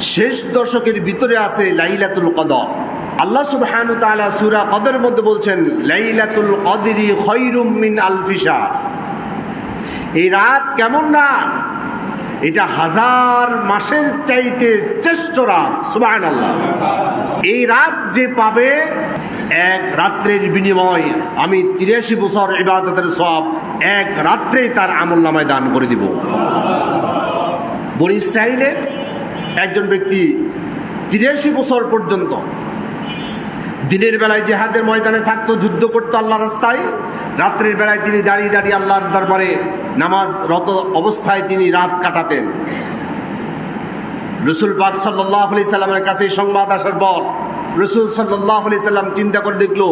শেষ দশকের ভিতরে আছে লাইলাতুল কদর। আল্লাহ সুবহানু তাআলা সূরা কদরের মধ্যে বলছেন, লাইলাতুল কদরি খৈরুম আলফিসা এই রাত কেমন রাত? এটা হাজার মাসের চাইতে শ্রেষ্ঠ রাত সুবাহ আল্লাহ এই রাত যে পাবে, এক রাত্রের বিনিময় আমি তিরাশি বছর ইবাদতের সব এক রাত্রেই তার আমল নামায় দান করে দিব। বনি ইসরায়েলের একজন ব্যক্তি তিরাশি বছর পর্যন্ত দিনের বেলায় জেহাদের ময়দানে থাকতো, যুদ্ধ করতো আল্লাহ রাস্তায়। রাত্রের বেলায় তিনি দাঁড়িয়ে দাঁড়িয়ে আল্লাহর দরবারে নামাজ রত অবস্থায় তিনি রাত কাটাতেন। রসুল পাক সাল্লাহ আলি সাল্লামের কাছে সংবাদ আসার পর রসুল সাল্লাহ আলি সাল্লাম চিন্তা করে দেখল,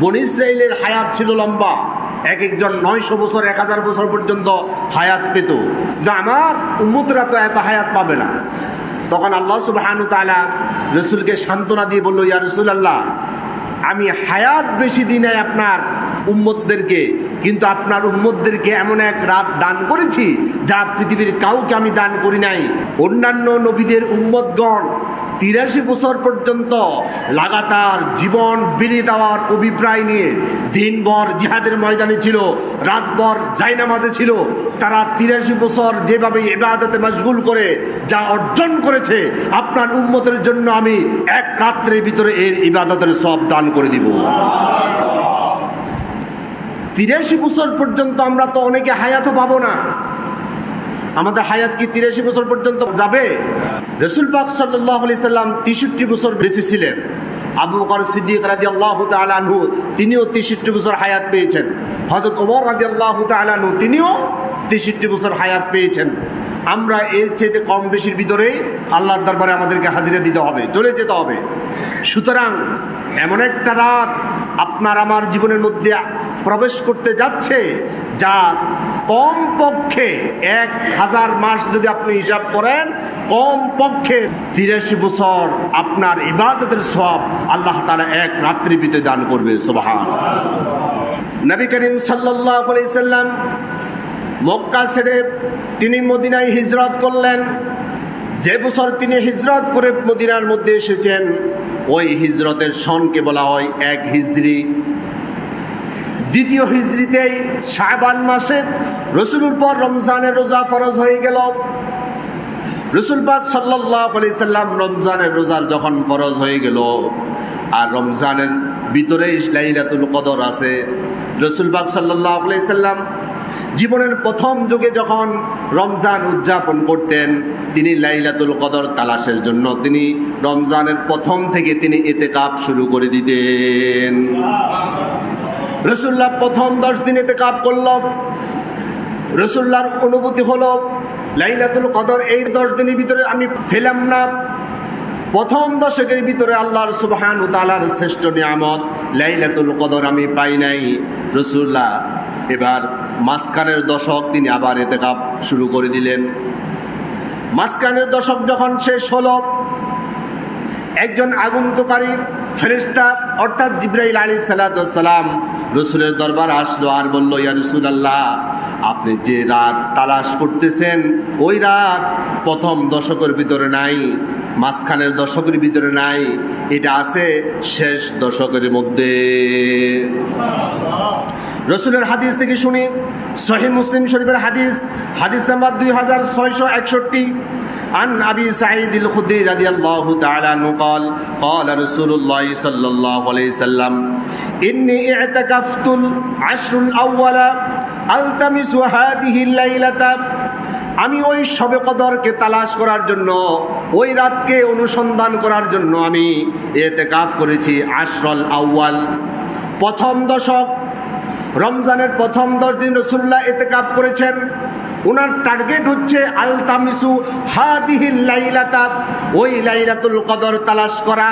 বন ইসরায়েলের হায়াত ছিল লম্বা। এক একজন নয়শো বছর, এক হাজার বছর পর্যন্ত হায়াত পেত। কিন্তু আমার উম্মতরা তো এত হায়াত পাবে না। তখন আল্লাহ সুবাহানু তালা রসুলকে সান্ত্বনা দিয়ে বলল, ইয়া রসুল আল্লাহ আমি হায়াত বেশি দিনে আপনার উম্মতদেরকে, কিন্তু আপনার উম্মতদেরকে এমন এক রাত দান করেছি, যা পৃথিবীর কাউকে আমি দান করি নাই। অন্যান্য নবীদের উম্মতগণ তিরাশি বছর পর্যন্ত লাগাতার জীবন বিলি দেওয়ার অভিপ্রায় নিয়ে দিনভর জিহাদের ময়দানে ছিল, রাতভর জাইনামাজে ছিল। তারা তিরাশি বছর যেভাবে এবাদতে মশগুল করে, যা অর্জন করেছে, আপনার উম্মতের জন্য আমি এক রাত্রের ভিতরে এর ইবাদতের সব দান করে দিব। তিরাশি বছর পর্যন্ত আমরা তো অনেকে হায়াতও পাবো না। আমাদের হায়াত কি তিরাশি বছর পর্যন্ত যাবে? রসুল পাক সাল্লাহ আলি সাল্লাম তেষট্টি বছর বেশি ছিলেন। আবু বকর সিদ্দিক রাজি আল্লাহ তালু তিনিও তেষট্টি বছর হায়াত পেয়েছেন। হজরত ওমর রাজি আল্লাহ তালু তিনিও তেষট্টি বছর হায়াত পেয়েছেন। আমরা এর চেয়ে কম বেশির ভিতরেই আল্লাহর দরবারে আমাদেরকে হাজিরা দিতে হবে, চলে যেতে হবে। সুতরাং এমন একটা রাত আপনার আমার জীবনের মধ্যে প্রবেশ করতে যাচ্ছে, যা কম পক্ষে এক হাজার মাস যদি আপনি হিসাব করেন কম পক্ষে তিরাশি বছর আপনার ইবাদতের সব আল্লাহ তালা এক রাত্রি ভিতরে দান করবে সোবাহান নবী করিম সাল্লাম মক্কা ছেড়ে তিনি মদিনায় হিজরত করলেন। যে বছর তিনি হিজরত করে মদিনার মধ্যে এসেছেন ওই হিজরতের সনকে বলা হয় এক হিজরি। দ্বিতীয় হিজড়িতেই শাহবান মাসে রসুলুর পর রমজানের রোজা ফরজ হয়ে গেল। রসুল পাক সাল্লাহ আলি সাল্লাম রমজানের রোজার যখন ফরজ হয়ে গেল, আর রমজানের ভিতরেই লাইলাতুল কদর আছে, রসুল পাক সাল্লাহ আলি সাল্লাম জীবনের প্রথম যুগে যখন রমজান উদযাপন করতেন, তিনি লাইলাতুল কদর তালাশের জন্য, তিনি রমজানের প্রথম থেকে তিনি এতে কাপ শুরু করে দিতেন। রসুল্লাহ প্রথম দশ দিন এতে কাপ করল। রসুল্লার অনুভূতি হলো, লাইলাতুল কদর এই দশ দিনের ভিতরে আমি ফেলাম না। প্রথম দশকের ভিতরে আল্লাহর সুবহান তালার শ্রেষ্ঠ নিয়ামত, লাইলাতুল কদর আমি পাই নাই। রসুল্লাহ এবার মাঝখানের দশক তিনি আবার এতে কাপ শুরু করে দিলেন। মাঝখানের দশক যখন শেষ হলো, একজন আগন্তকারী ফেরিস্তা অর্থাৎ জিব্রাইল আলী সালাম রসুলের দরবার আসলো আর বলল, ইয়া রসুল আল্লাহ আপনি যে রাত তালাশ করতেছেন, ওই রাত প্রথম দশকের ভিতরে নাই, মাঝখানের দশকের ভিতরে নাই, এটা আছে শেষ দশকের মধ্যে। রসুলের হাদিস থেকে শুনি সহি মুসলিম শরীফের হাদিস হাদিস নাম্বার দুই হাজার ছয়শো একষট্টি عن أبي سعيد الخدري رضي الله تعالى عنه قال قال رسول الله صلى الله عليه وسلم إني اعتكفت العشر الأول ألتمس هذه الليلة আমি ওই শবে কদরকে তালাশ করার জন্য ওই রাতকে অনুসন্ধান করার জন্য আমি এতে কাফ করেছি আশরল আউয়াল প্রথম দশক রমজানের প্রথম দশ দিন রসুল্লাহ এতে কাপ করেছেন। ওনার টার্গেট হচ্ছে আলতামিসু হাদিহিল লাইলাতা, ওই লাইলাতুল কদর তালাশ করা।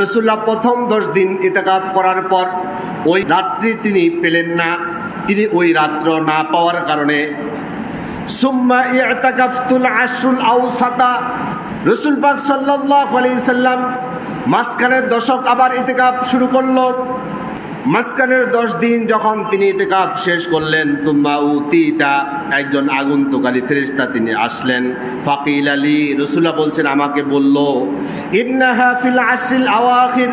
রসুল্লাহ প্রথম দশ দিন ইতেকাপ করার পর ওই রাত্রি তিনি পেলেন না। তিনি ওই রাত্র না পাওয়ার কারণে সুম্মা ইতাকাফতুল আশরুল আউসাতা রসুল পাক সাল্লাল্লাহু আলাইহি সাল্লাম মাঝখানের দশক আবার ইতেকাপ শুরু করল। মাঝখানের দশ দিন যখন তিনি ইতিকাফ শেষ করলেন, তুম্মা উতিতা, একজন আগন্তুকারী ফেরিস্তা তিনি আসলেন। ফাকিল আলী রসুল্লাহ বলছেন, আমাকে বলল, ইন্নাহা ফিল আসিল আওয়াখির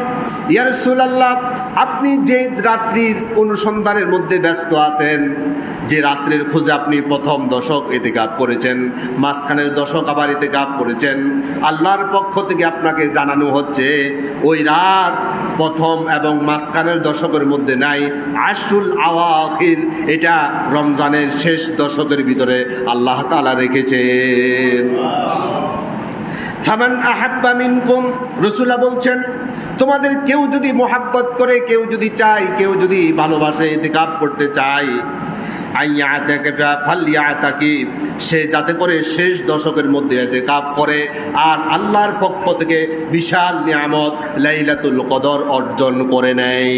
ইয়ারসুল্লাহ আপনি যে রাত্রির অনুসন্ধানের মধ্যে ব্যস্ত আছেন, যে রাত্রির খোঁজে আপনি প্রথম দশক এতে গাপ করেছেন, মাঝখানের দশক আবার এতে গাপ করেছেন, আল্লাহর পক্ষ থেকে আপনাকে জানানো হচ্ছে, ওই রাত প্রথম এবং মাঝখানের দশকের মধ্যে নাই, আশুল আওয়াখির, এটা রমজানের শেষ দশকের ভিতরে আল্লাহ তালা রেখেছেন। ফামান আহাব্বা মিনকুম রসুল্লাহ বলছেন, তোমাদের কেউ যদি মোহাব্বত করে, কেউ যদি চায়, কেউ যদি ভালোবাসে ইতিকাপ করতে চায় সে যাতে করে শেষ দশকের মধ্যে এতেকাফ করে, আর আল্লাহর পক্ষ থেকে বিশাল নিয়ামত লাইলাতুল কদর অর্জন করে নেয়।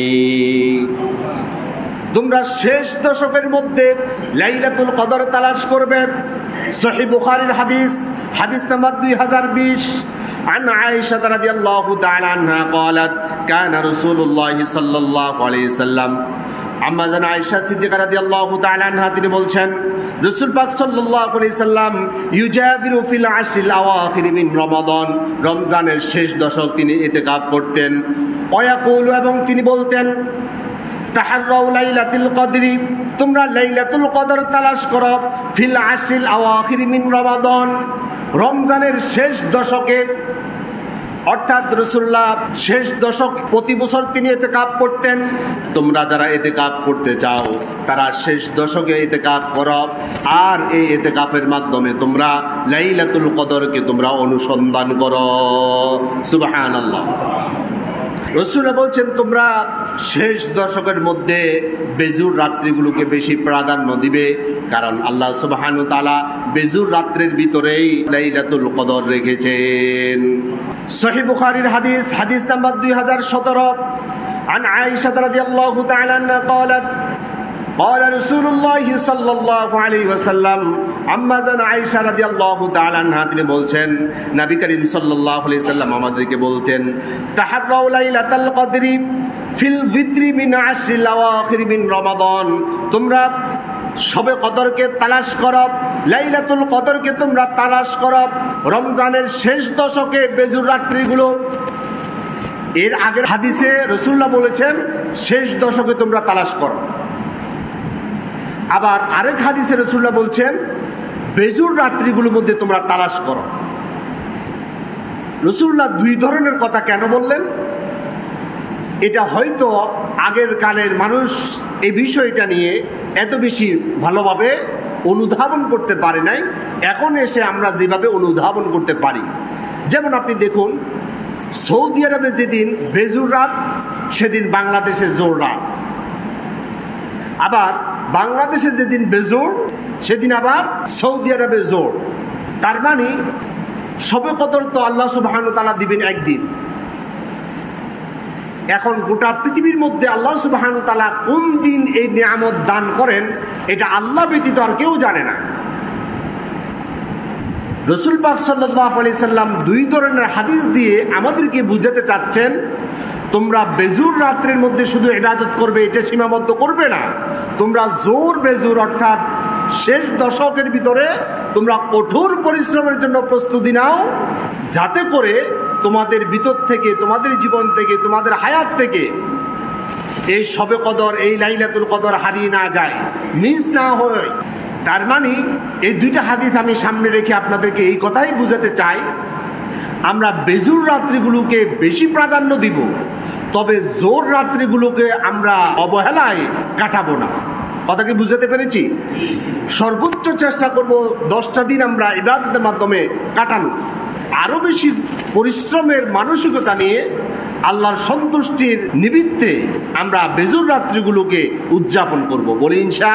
তোমরা শেষ দশকের মধ্যে লাইলাতুল কদর তালাশ করবে সহি বুখারীর হাদিস হাদিস নাম্বার দুই হাজার বিশ عن عائشة رضي الله تعالى عنها قالت كان رسول الله صلى الله عليه وسلم আম্মা জান আয়েশা সিদ্দিকা রাদিয়াল্লাহু তাআলা আনহা তিনি বলছেন রাসূল পাক সাল্লাল্লাহু আলাইহি সাল্লাম ইউজাবিরু ফিল আশরিল আওয়াখির মিন রমাদান রমজানের শেষ দশক তিনি ইতিকাফ করতেন ওয়ায়াকুলু এবং তিনি বলতেন তাহাররাউ লাইলাতুল কদরি, তোমরা লাইলাতুল কদর তালাশ করো, ফিল আশরিল আওয়াখির মিন রমাদান। রমজানের শেষ দশকে, অর্থাৎ রসুল্লাহ শেষ দশক প্রতি বছর তিনি এতে কাপ করতেন। তোমরা যারা এতে কাপ করতে চাও, তারা শেষ দশকে এতে কাপ করো। আর এই এতে কাপের মাধ্যমে তোমরা লাইলাতুল কদরকে তোমরা অনুসন্ধান করো। সুবাহান আল্লাহ রসুলা বলছেন তোমরা শেষ দশকের মধ্যে বেজুর রাত্রিগুলোকে বেশি প্রাধান্য দিবে কারণ আল্লাহ সুবাহানু তালা বেজুর রাত্রের ভিতরেই লাইলাতুল কদর রেখেছেন সহি বুখারির হাদিস হাদিস নাম্বার দুই হাজার সতেরো عن عائشة رضي الله تعالى عنها قالت قال رسول الله صلى الله عليه وسلم আম্মা জান আয়েশা রাদিয়াল্লাহু তাআলা আনহা তিনি বলছেন নবী করিম সাল্লাল্লাহু আলাইহি সাল্লাম আমাদেরকে বলতেন তাহাররাউ লাইলাতাল কদরি ফিল ভিতরি মিন আশরিল আওয়াখির মিন রমাদান তোমরা সবে কদরকে তালাশ করো লাইলাতুল কদরকে তোমরা তালাশ করো রমজানের শেষ দশকে বেজুর রাত্রিগুলো এর আগের হাদিসে রসুল্লাহ বলেছেন শেষ দশকে তোমরা তালাশ করো আবার আরেক হাদিসে রসুল্লাহ বলছেন, বেজুর রাত্রিগুলোর মধ্যে তোমরা তালাশ করো। রসুল্লাহ দুই ধরনের কথা কেন বললেন? এটা হয়তো আগের কালের মানুষ এই বিষয়টা নিয়ে এত বেশি ভালোভাবে অনুধাবন করতে পারে নাই। এখন এসে আমরা যেভাবে অনুধাবন করতে পারি। যেমন আপনি দেখুন, সৌদি আরবে যেদিন বেজুর রাত, সেদিন বাংলাদেশে জোর রাত। আবার বাংলাদেশে যেদিন বেজোর সেদিন আবার সৌদি আরবে জোর তার মানে সবে কদর তো আল্লাহ সুবাহানু তালা দিবেন একদিন। এখন গোটা পৃথিবীর মধ্যে আল্লাহ সুবাহানু তালা কোন দিন এই নিয়ামত দান করেন, এটা আল্লাহ ব্যতীত আর কেউ জানে না। রসুল পাক সাল্লাহ আলি সাল্লাম দুই ধরনের হাদিস দিয়ে আমাদেরকে বুঝাতে চাচ্ছেন, তোমরা বেজুর রাত্রের মধ্যে শুধু ইবাদত করবে, এটা সীমাবদ্ধ করবে না। তোমরা জোর বেজুর অর্থাৎ শেষ দশকের ভিতরে তোমরা কঠোর পরিশ্রমের জন্য প্রস্তুতি নাও, যাতে করে তোমাদের ভিতর থেকে, তোমাদের জীবন থেকে, তোমাদের হায়াত থেকে এই সবে কদর, এই লাইলাতুল কদর হারিয়ে না যায়। মিস না হয়। তার মানে এই দুইটা হাদিস আমি সামনে রেখে আপনাদেরকে এই কথাই বুঝাতে চাই। আমরা বেজুর রাত্রিগুলোকে বেশি প্রাধান্য দিব, তবে জোর রাত্রিগুলোকে আমরা অবহেলায় কাটাবো না। কথাকে বুঝাতে পেরেছি? সর্বোচ্চ চেষ্টা করব দশটা দিন আমরা ইবাদতের মাধ্যমে কাটানো। আরও বেশি পরিশ্রমের মানসিকতা নিয়ে আল্লাহর সন্তুষ্টির নিমিত্তে আমরা বেজুর রাত্রিগুলোকে উদযাপন করব। বলি ইনশা